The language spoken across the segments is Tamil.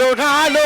நாலு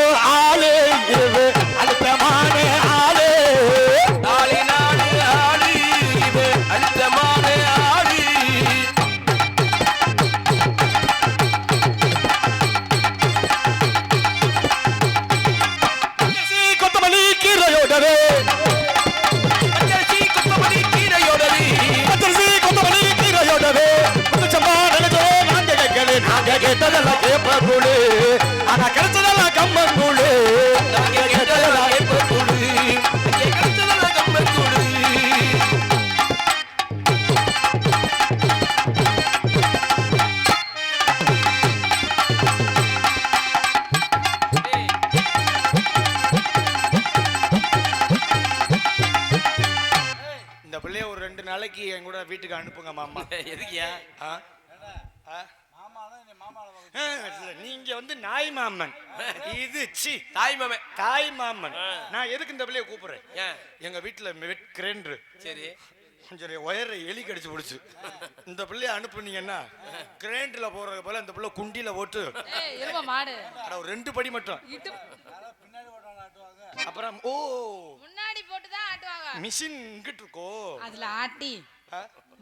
எதுக்கியா? ஆ? ஆ? ஆ, இல்ல, நீங்க வந்து நாய் மாமன். இது சி தாய் மாமன். தாய் மாமன். நான் எதுக்கு இந்த பிள்ளைய கூப்பிடுறேன்? எங்க வீட்டுல வெட் கிரைண்டர். சரி. கொஞ்சம் ஒயரை எலி கடிச்சு பிடிச்சு. இந்த பிள்ளைய அனுப்புனீங்கன்னா கிரைண்டர்ல போறது போல இந்த பிள்ளை குண்டியில போட்டு. ஏய் எரும மாடு. அட, ஒரு ரெண்டு படி மட்டும். அப்புறம் ஓ. முன்னாடி போட்டு தான் ஆட்டுவாங்க. மிஷின் இங்கிட்டு இருக்கோ. அதுல ஆட்டி?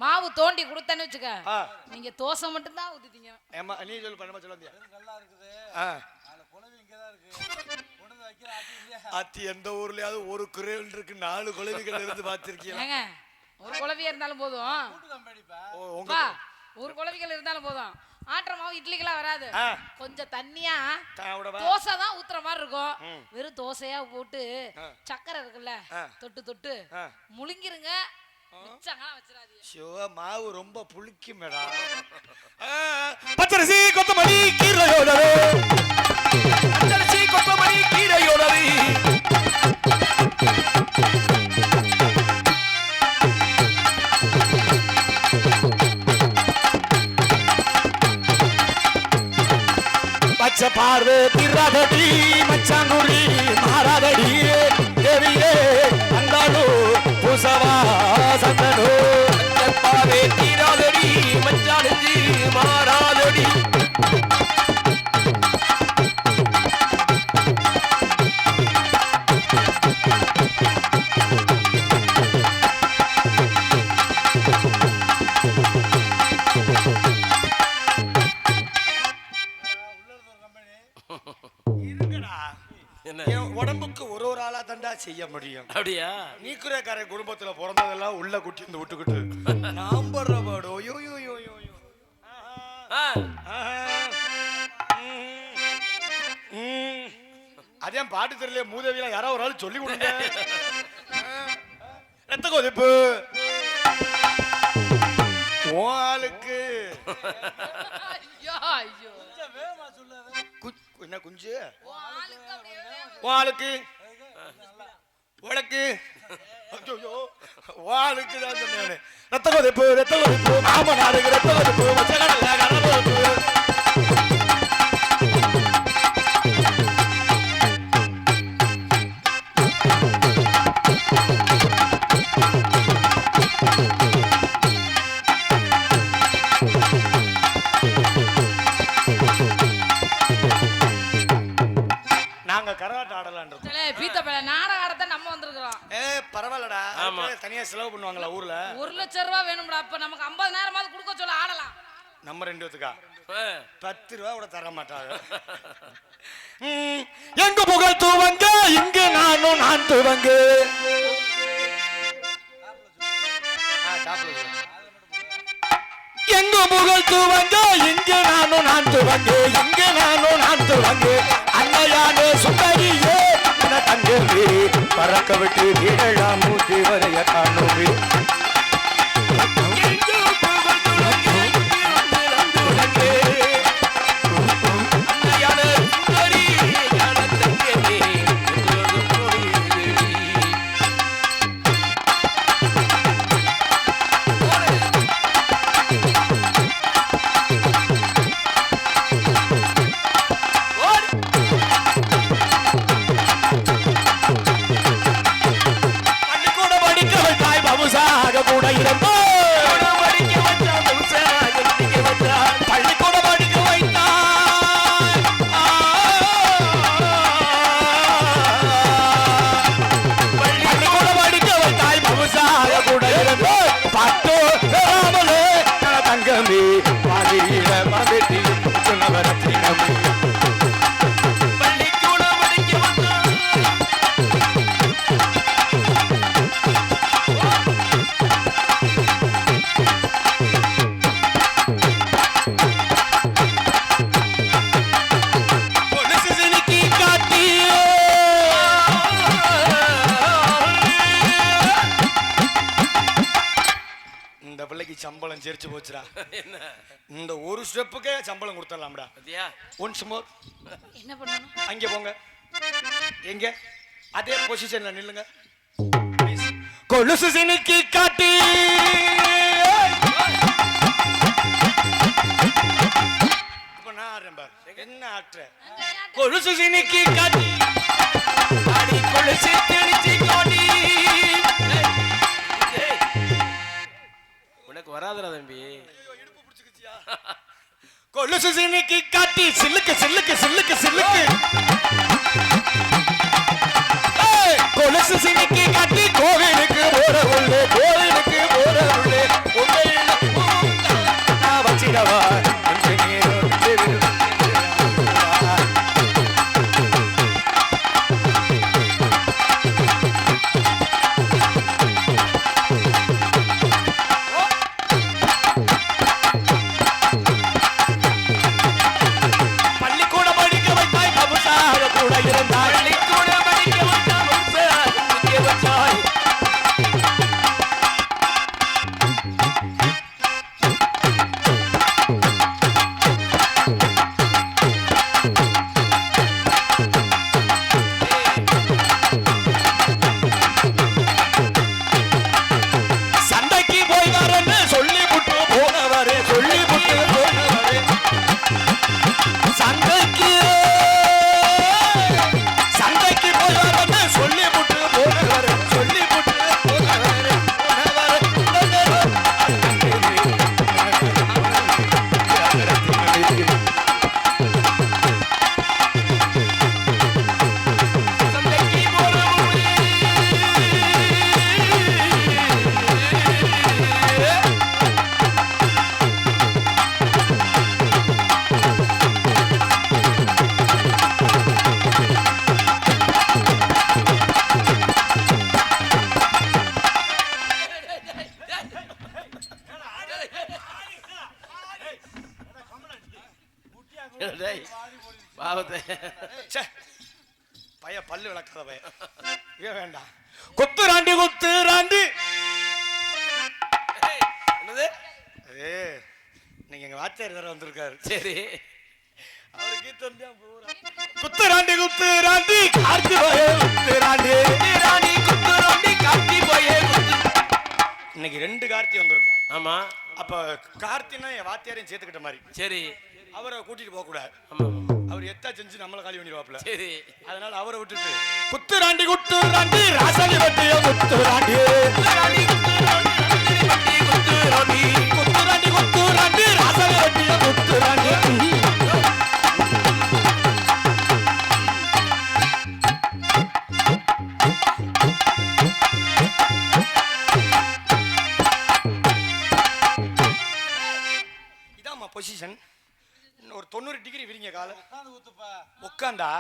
மாவு தோண்டி கொடுத்தேன்னு வச்சுக்க. நீங்க தோசை மட்டும் தான் ஊத்திட்டீங்க ஏமா நீ சொல்லு பண்ண சொல்ல வந்தியா ஆ. அத்தி எந்த ஊர்லயாவது ஒரு கிரைண்டருக்கு நாலு குழவிகள் இருந்து பார்த்திருக்கீங்களா ஏங்க ஒரு குழவியா இருந்தாலும் போதும் ஒரு குழவிகள் இருந்தாலும் போதும் ஆட்டுற மாவு இட்லிக்கெல்லாம் வராது. கொஞ்சம் தண்ணியா? தோசை தான் ஊத்துற மாதிரி இருக்கும். வெறும் தோசையா போட்டு. சக்கரை இருக்குல்ல. தொட்டு தொட்டு. முழுங்கிருங்க மிச்சங்கலாம் வச்சிடாதீங்க. ஷோ மாவு ரொம்ப புளிக்கும் மேடம் பச்சரிசி கொத்தமல்லி கீரையோடவே பச்சரிசி கொத்தமல்லி கீரையோடது. பச்சை பார்வை திராதடி மச்சாங்குடி மாறாதடி தேவியே அந்தாடு பூசவா தீராதடி மாறாதடி. உடம்புக்கு ஒரு ஒரு ஆளா தண்டா செய்ய முடியும். அப்படியா? நீக்குறக்கார உள்ள குட்டி இருந்து விட்டுக்கிட்டு நாம் படுற பாடோ யோ யோ யோ யோ யோ ஆஹா. ஆ, ஆஹா. ம். ம். அதே பாட்டு தெரியல மூதவியா யாரோ ஒரு ஆள் சொல்லி கொடுங்க ரத்த கொதிப்பு ஆளுக்கு ஐயோ ஐயோ என்ன குஞ்சு ஆளுக்கு உனக்கு ஐயோ வாளுக்கு தான் சொன்னேன் ரத்த கொதிப்பு ரத்த கொதிப்பு மாமனாருக்கு ரத்த கொதிப்பு மச்சகடல கடலோப்பு நாங்க கரகாட்டம் ஆடலான்றோம் சலே, பீத்த நாடகம் ஆடத்தான் வந்திருக்கிறோம். ஏ பரவாயில்லடா. ஆமா. தனியா செலவு பண்ணுவாங்களா ஊர்ல? ஒரு லட்சம் ரூபாய் வேணும்டா. அப்ப நமக்கு ஐம்பது நேரமாவது கொடுக்க சொல்ல ஆடலாம். நம்ம ரெண்டு பேத்துக்கா. பத்து ரூபா கூட தர மாட்டாங்க. எங்க புகழ் துவங்க? இங்க நானும் நான் துவங்க. எங்க புகழ் துவங்க? இங்க நானும் நான் துவங்க. இங்க நானும் நான் துவங்க. அன்னையானே சுந்தரியே. தங்கவே பறக்க விட்டு வீழலாம் மூச்சு வரைய காணோமே. தெரிச்சு போச்சுடா. என்ன? இந்த ஒரு ஸ்டெப்புக்கே சம்பளம் கொடுத்துடலாம்டா. பாத்தியா ஒன்ஸ் மோர் என்ன பண்ணணும்? அங்கே போங்க. எங்க? அதே பொசிஷன்ல நில்லுங்க. கொலுசு சினிக்கி காட்டி. என்ன ஆட்டுற? கொலுசு சினிக்கி காட்டி. அடி கொலுசு திணிச்சு கோடி எனக்கு வராதுடா தம்பி. கொலுசு சினிக்கி காட்டி சில்லுக்கு சில்லுக்கு சில்லுக்கு சில்லுக்கு. வேண்டாம். குத்துராண்டி குத்துராண்டி என்னது? நீங்க எங்க வாத்தியார் வேற வந்திருக்காரு. சரி. அவருக்கு தெரிஞ்சா குத்துராண்டி குத்துராண்டி கார்த்தி போய குத்துராண்டி ராணி குத்து ரொண்டி காட்டி போயே இன்னைக்கு ரெண்டு கார்த்தி வந்திருக்கும். ஆமா. அப்ப கார்த்தினா என் வாத்தியாரையும் சேர்த்துக்கிட்ட மாதிரி. சரி. அவரை கூட்டிட்டு போக கூடாது ஆமா. அவர் எத்தா செஞ்சு நம்மள காலி பண்ணிடுவாப்ல சரி. அதனால அவரை விட்டுட்டு குத்துராண்டி குத்துராண்டி ராசலி வட்டிய குத்துராண்டி ராணி குத்து ரொண்டி. ராணி பட்டி குத்து ரொண்டி குத்துராண்டி குத்துராண்டி ராசலி வட்டிய குத்துராண்டி இதாம்மா கால. உட்காந்தா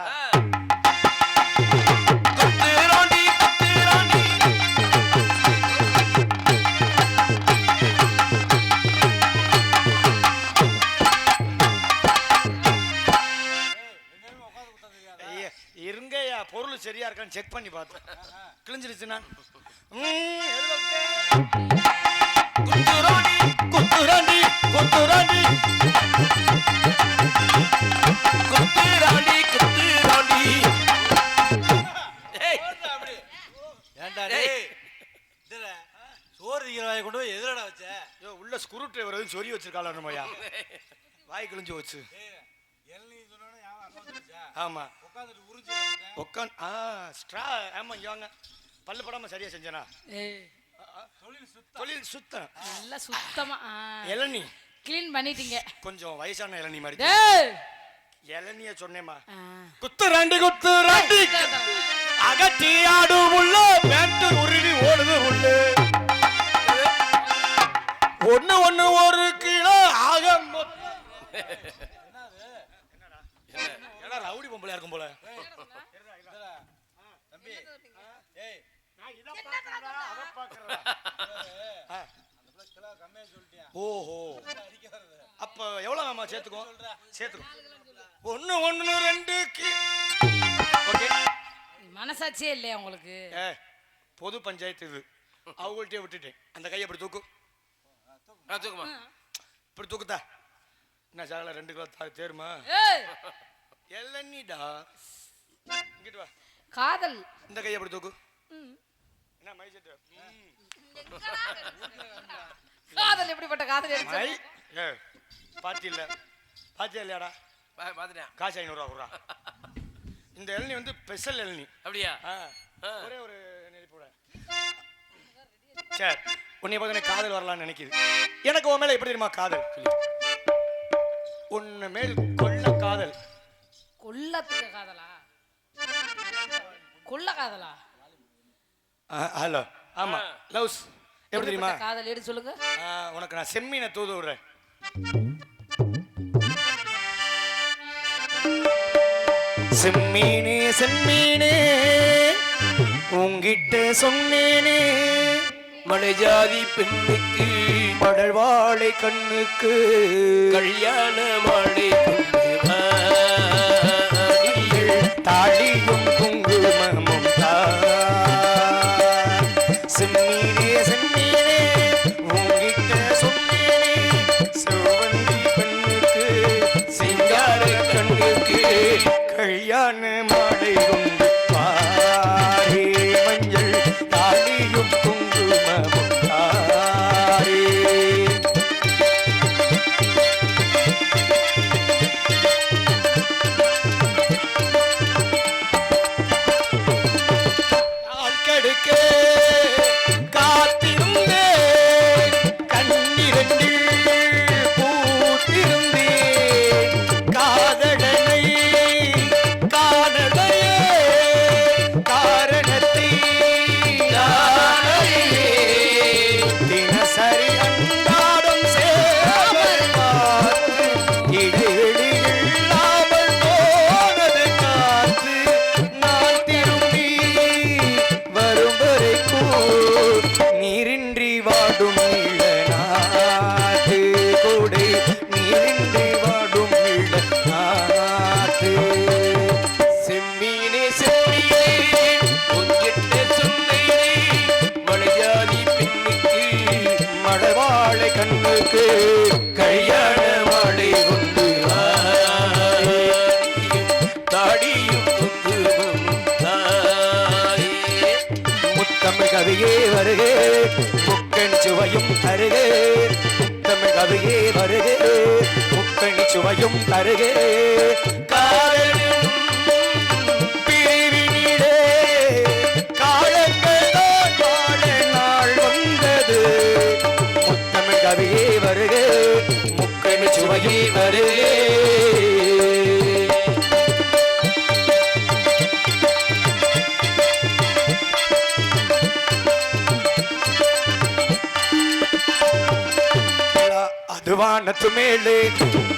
இருங்கய்யா பொருள் சரியா இருக்கான்னு செக் பண்ணி பார்த்தேன். கிழிஞ்சிருச்சுன்னா ம், எதுல விட்டேன்? குத்து ரொண்டி குத்துராண்டி குத்துராண்டி ஸ்க்ரூ டிரைவர் வந்து சொறி வச்சிருக்காளா நம்மையா? வாய் கிழிஞ்சு வச்சு ஆமா. உட்காந்து ஆ ஸ்ட்ரா ஆமா இங்க பல்லு படாம சரியா செஞ்சனா? தொழில் சுத்தம். நல்லா சுத்தமா இளநீ க்ளீன் பண்ணிட்டீங்க. கொஞ்சம் வயசான இளநீ மாதிரி. டேய். இளநிய சொன்னேமா. குத்துராண்டி குத்துராண்டி அகட்டி ஆடும் உள்ள பேண்ட் உருவி ஓடுது உள்ளு ஒண்ணு ஒண்ணு ஒரு கிலோ ஆக மொத்தம். என்னடா ரவுடி பொம்பளையா இருக்கும் போல? தம்பி ஏய் ஆ. அந்த பிள்ளை கிலோ கம்மியா சொல்லிட்டியா ஓஹோ. அப்ப எவ்வளவு நம்ம சேர்த்துக்கோ சேர்த்துக்கோ ஒண்ணு ஒண்ணு ரெண்டு கி- ஓகே. மனசாட்சியே இல்லையா உங்களுக்கு? பொது பஞ்சாயத்து இது. அவங்கள்ட்டே விட்டுட்டேன். அந்த கையை அப்படி தூக்கு. ஆ, தூக்குமா? இப்படி தூக்குத்தா என்ன சாகல ரெண்டு கிலோ தா தேருமா எல்லன்னிடா இங்கிட்டு வா. காதல். இந்த கையை அப்படி தூக்கு? ம். என்ன மை செட்டு? காதல் எப்படிப்பட்ட காதல் மை? ஏ பாத்தி இல்ல. பாத்தியா இல்லையாடா? பாத்துட்டேன். காசு ஐநூறுரூவா குடுறா. இந்த இளநி வந்து ஸ்பெஷல் இளநி அப்படியா? ஆ. ஆ. ஒரே ஒரு நெருப்பு சரி. உன்னை பார்த்து எனக்கு காதல் வரலாம்னு நினைக்குது. எனக்கு உன் மேல எப்படி தெரியுமா காதல்? உன்னை மேல் கொள்ள காதல். கொல்லத்துக்கு காதலா? கொல்ல காதலா? ஹலோ. ஆமா. லவ்ஸ். எப்படி தெரியுமா? காதல்? எடுத்து சொல்லுங்க. உனக்கு நான் செம்மீனை தூது விடுறேன். செம்மீனே செம்மீனே உங்கிட்ட சொன்னேனே. மலைஜாதி பெண்ணுக்கு மடல் வாழை கண்ணுக்கு கல்யாண மாலை. தாலியும் குங்குமமும் தா செம்மீனே செம்மீனே உங்கிட்ட சொன்னேனே சிவந்தி பெண்ணுக்கு சிங்கார கண்ணுக்கு கல்யாண கவியே வருகே. முக்கண் சுவையும் தருகே. தமிழ் கவியே வருகே. முக்கணி சுவையும் தருகே. வருகே. முக்கணி சுவையும் வருகே அது வானத்து மேலே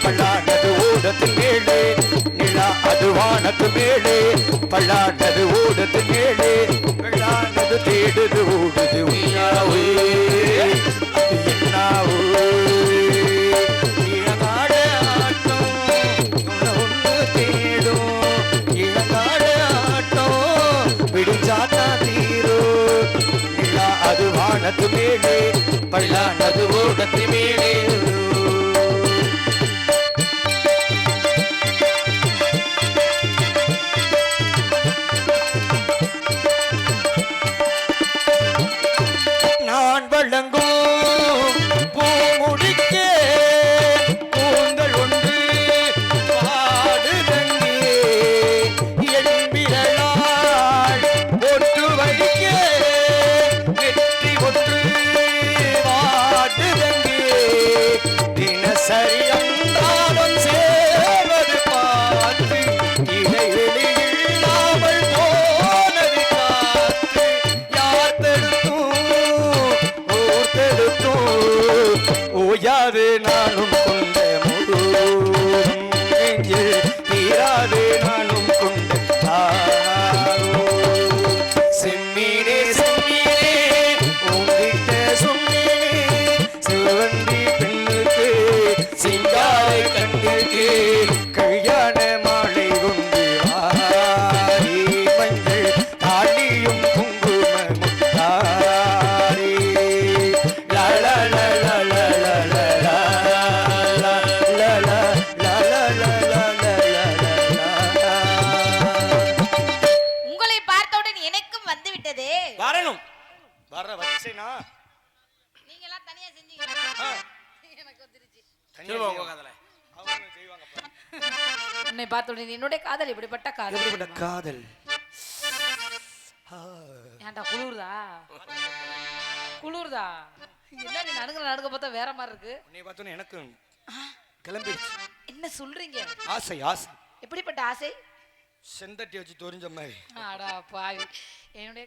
பல்லாண்டது ஓடத்து மேலே நிலா அது வானத்து மேலே பல்லாண்டது ஓடத்து மேலே வெள்ளாண்டது தேடுது ஓடுது உய்யாவே அது என்னாவோ இளங்காடு ஆட்டம் உன்னை வருகிறது வரணும். வர வச்சேனா நீங்க எல்லாம் தனியா செஞ்சீங்க. எனக்கு வந்துருச்சு. என்னுடைய காதல் இப்படிப்பட்ட காதல்? இப்படிப்பட்ட காதல்? ஏன்டா குளிர்தா? குளிர்தா? என்ன நீ நடுங்க நடுங்க பார்த்தா வேற மாதிரி இருக்கு. உன்னை பார்த்தோன்னு எனக்கு கிளம்பிடுச்சு. என்ன சொல்றீங்க? ஆசை ஆசை. எப்படிப்பட்ட ஆசை? செந்தட்டி வச்சு தொரிஞ்ச மாதிரி. அடா பாவி. என்னுடைய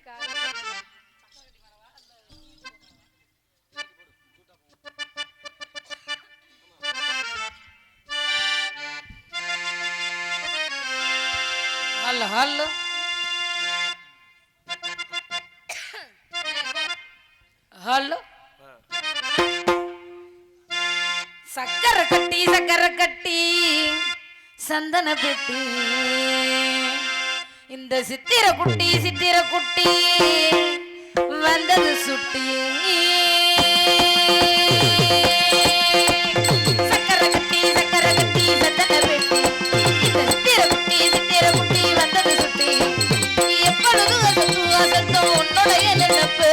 ஹலோ ஹலோ. ஹலோ. சக்கரை கட்டி சக்கரை கட்டி சந்தன பெட்டி. இந்த சித்திர குட்டி சித்திர குட்டி வந்தது சுட்டி உன்னுடைய கட்டி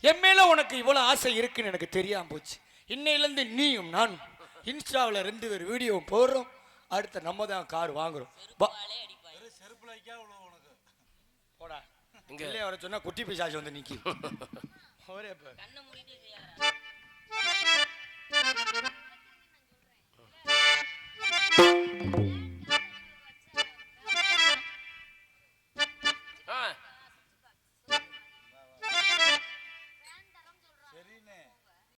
என் மேலே உனக்கு இவ்வளோ ஆசை இருக்குன்னு எனக்கு தெரியாமல் போச்சு. இன்னையிலேருந்து நீயும் நானும் இன்ஸ்டாவில் ரெண்டு பேர் வீடியோ போடுறோம். அடுத்த நம்ம தான் கார் வாங்குறோம். போடா. இங்கே. வர சொன்னால் குட்டி பிசாசு வந்து நிற்கி ஒரே